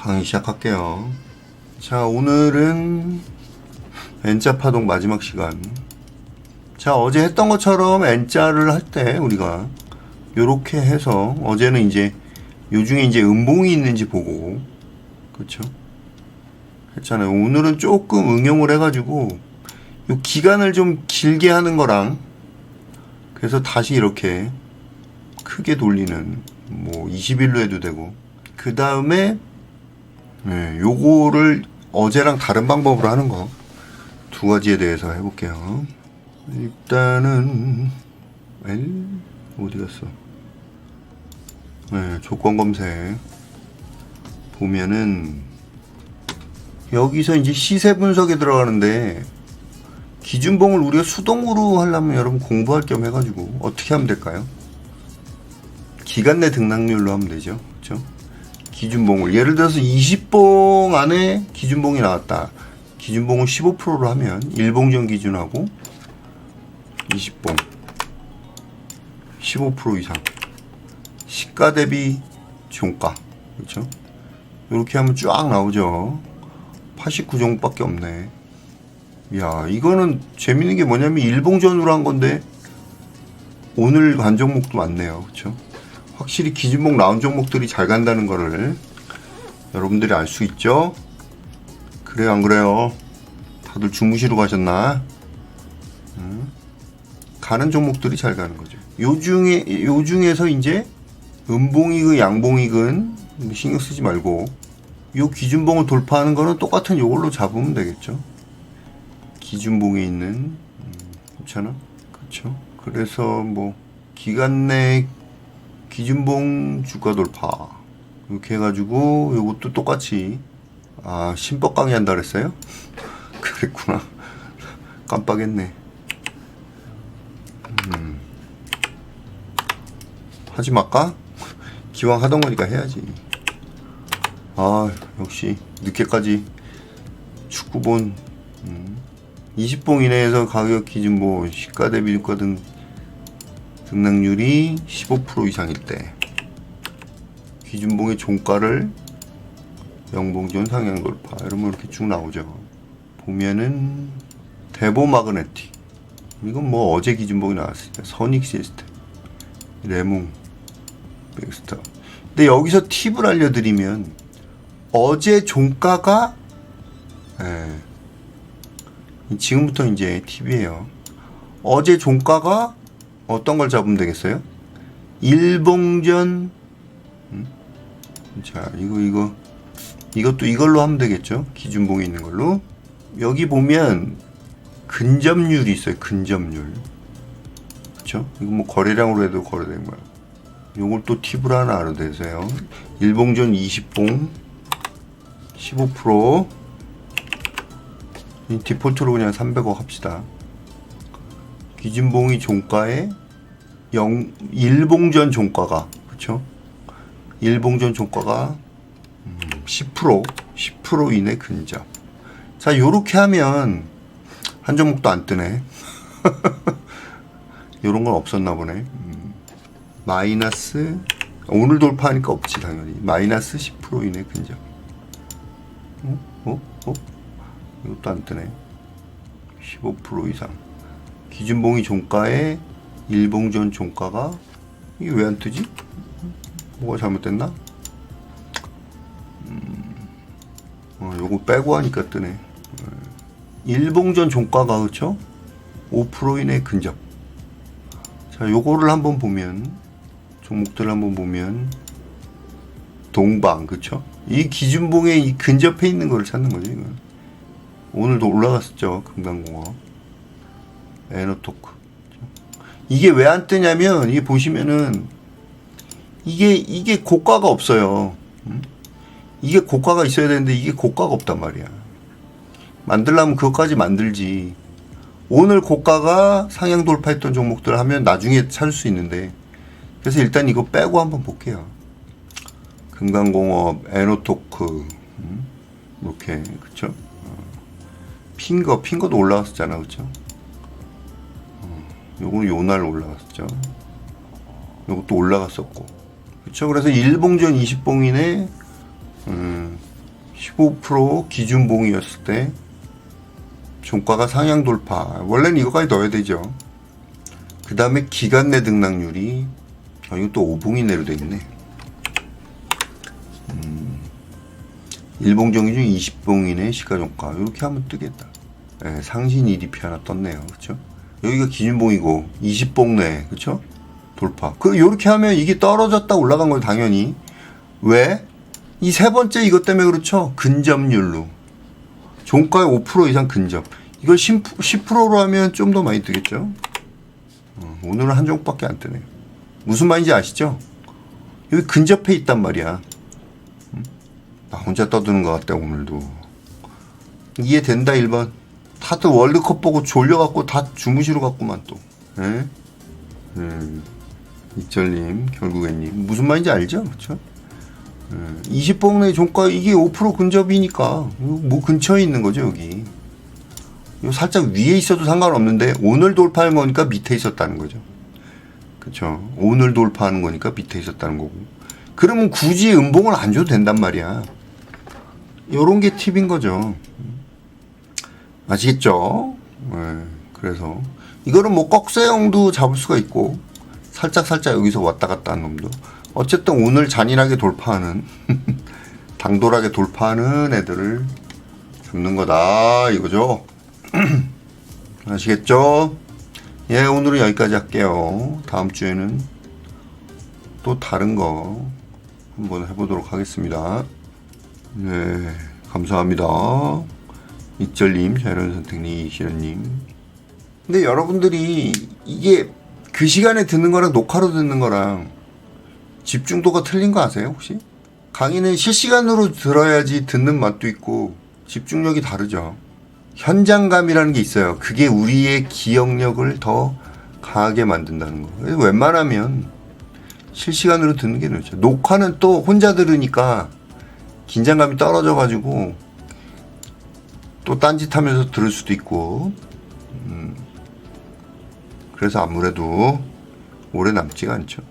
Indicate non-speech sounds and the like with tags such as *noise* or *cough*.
강의 시작할게요. 자, 오늘은 N자 파동 마지막 시간. 자, 어제 했던 것처럼 N자를 할 때 우리가 요렇게 해서 어제는 이제 요 중에 이제 음봉이 있는지 보고 그렇죠? 했잖아요. 오늘은 조금 응용을 해가지고 요 기간을 좀 길게 하는 거랑 그래서 다시 이렇게 크게 돌리는 뭐 20일로 해도 되고 그 다음에 네, 요거를 어제랑 다른 방법으로 하는 거 두 가지에 대해서 해볼게요. 일단은 L 어디 갔어? 네, 조건 검색 보면은 여기서 이제 시세 분석에 들어가는데 기준봉을 우리가 수동으로 하려면 여러분 공부할 겸 해가지고 어떻게 하면 될까요? 기간 내 등락률로 하면 되죠. 기준봉을 예를 들어서 20봉 안에 기준봉이 나왔다. 기준봉을 15%로 하면 일봉전 기준하고 20봉 15% 이상 시가 대비 종가 그렇죠? 이렇게 하면 쫙 나오죠. 89종밖에 없네. 야, 이거는 재밌는 게 뭐냐면 일봉전으로 한 건데 오늘 간 종목도 많네요. 그렇죠? 확실히 기준목 나온 종목들이 잘 간다는 거를 여러분들이 알 수 있죠? 그래요, 안 그래요? 다들 주무시러 가셨나? 음? 가는 종목들이 잘 가는 거죠. 요 중에, 요 중에서 이제 음봉이건 양봉이건 신경 쓰지 말고 요 기준봉을 돌파하는 거는 똑같은 요걸로 잡으면 되겠죠. 기준봉에 있는 음, 괜찮아? 그렇죠? 그래서 뭐 기간 내 기준봉 주가 돌파 이렇게 해가지고 요것도 똑같이 아 신법 강의한다 그랬어요? *laughs* 그랬구나 깜빡했네 음. 하지 말까? 기왕 하던 거니까 해야지 아 역시 늦게까지 축구 본 음. 20봉 이내에서 가격 기준 뭐 시가 대비 유가 등 등락률이 15% 이상일 때 기준봉의 종가를 영봉전 상향 돌파 이러면 이렇게 쭉 나오죠. 보면은 대보 마그네틱. 이건 뭐 어제 기준봉이 나왔으니까 선익 시스템. 레몽 백스타 근데 여기서 팁을 알려드리면 어제 종가가 예, 지금부터 이제 팁이에요. 어제 종가가 어떤 걸 잡으면 되겠어요? 일봉전. 음? 자 이거 이거. 이것도 이걸로 하면 되겠죠? 기준봉에 있는 걸로. 여기 보면 근접률이 있어요 근접률. 그쵸? 이거 뭐 거래량으로 해도 거래된 거야. 요걸 또 팁을 하나 알아두세요. 일봉전 20봉. 15%이 디폴트로 그냥 300억 합시다 기준봉이 종가에 영 일봉전 종가가 그렇죠? 일봉전 종가가 음, 10% 10% 이내 근접. 자, 요렇게 하면 한 종목도 안 뜨네. *laughs* 요런 건 없었나 보네. 음, 마이너스 오늘 돌파하니까 없지 당연히. 마이너스 10% 이내 근접. 어? 어? 어? 이것도 안 뜨네. 15% 이상. 기준봉이 종가에 일봉전 종가가 이게 왜 안 뜨지? 뭐가 잘못됐나? 음, 어, 요거 빼고 하니까 뜨네. 어, 일봉전 종가가 그쵸? 5% 이내 근접. 자, 요거를 한번 보면 종목들을 한번 보면 동방 그쵸? 이 기준봉에 이 근접해 있는 걸 찾는 거죠. 이건. 오늘도 올라갔었죠 금강공업. 에너토크. 이게 왜 안 뜨냐면 이게 보시면은 이게 이게 고가가 없어요. 음? 이게 고가가 있어야 되는데 이게 고가가 없단 말이야. 만들려면 그것까지 만들지. 오늘 고가가 상향 돌파했던 종목들 하면 나중에 찾을 수 있는데 그래서 일단 이거 빼고 한번 볼게요. 금강공업, 에너토크 음? 이렇게 그쵸? 어. 핑거, 핑거도 올라왔었잖아 그쵸? 요거는 요날 올라갔죠. 요것도 올라갔었고. 그쵸. 그래서 일봉전 20봉인에, 음, 15% 기준봉이었을 때 종가가 상향 돌파. 원래는 이거까지 넣어야 되죠. 그 다음에 기간 내 등락률이 아, 또 5봉이 내로 돼 있네. 음, 일봉 정기 중 20봉이네 시가종가 이렇게 하면 뜨겠다. 예, 상신 EDP 하나 떴네요. 그렇죠? 여기가 기준봉이고 20봉 내 그렇죠? 돌파. 그 요렇게 하면 이게 떨어졌다 올라간 걸 당연히 왜? 이 세 번째 이것 때문에 그렇죠. 근접률로 종가의 5% 이상 근접. 이걸 10%, 10%로 하면 좀 더 많이 뜨겠죠. 어, 오늘은 한 종밖에 안 뜨네요. 무슨 말인지 아시죠? 여기 근접해 있단 말이야. 음? 나 혼자 떠드는 것 같다 오늘도. 이해된다 1번. 다들 월드컵 보고 졸려갖고 다 주무시러 갔구만 또. 예? 음, 이철님, 결국엔님 무슨 말인지 알죠? 그렇죠? 20봉 내 종가 이게 5% 근접이니까 뭐 근처에 있는 거죠 여기. 요 살짝 위에 있어도 상관없는데 오늘 돌파한 거니까 밑에 있었다는 거죠. 그렇죠. 오늘 돌파하는 거니까 밑에 있었다는 거고. 그러면 굳이 음봉을 안 줘도 된단 말이야. 요런 게 팁인 거죠. 아시겠죠? 네, 그래서 이거는 뭐 꺽쇠형도 잡을 수가 있고 살짝 살짝 여기서 왔다 갔다 하는 놈도 어쨌든 오늘 잔인하게 돌파하는 *laughs* 당돌하게 돌파하는 애들을 잡는 거다 이거죠. *clears throat* 아시겠죠? 예, 오늘은 여기까지 할게요. 다음 주에는 또 다른 거 한번 해보도록 하겠습니다. 네, 감사합니다. 이철님, 자연 선택님, 이시련님. 근데 여러분들이 이게 그 시간에 듣는 거랑 녹화로 듣는 거랑 집중도가 틀린 거 아세요, 혹시? 강의는 실시간으로 들어야지 듣는 맛도 있고 집중력이 다르죠. 현장감이라는 게 있어요. 그게 우리의 기억력을 더 강하게 만든다는 거. 웬만하면 실시간으로 듣는 게 좋죠. 녹화는 또 혼자 들으니까 긴장감이 떨어져가지고 또 딴짓하면서 들을 수도 있고. 음, 그래서 아무래도 오래 남지가 않죠.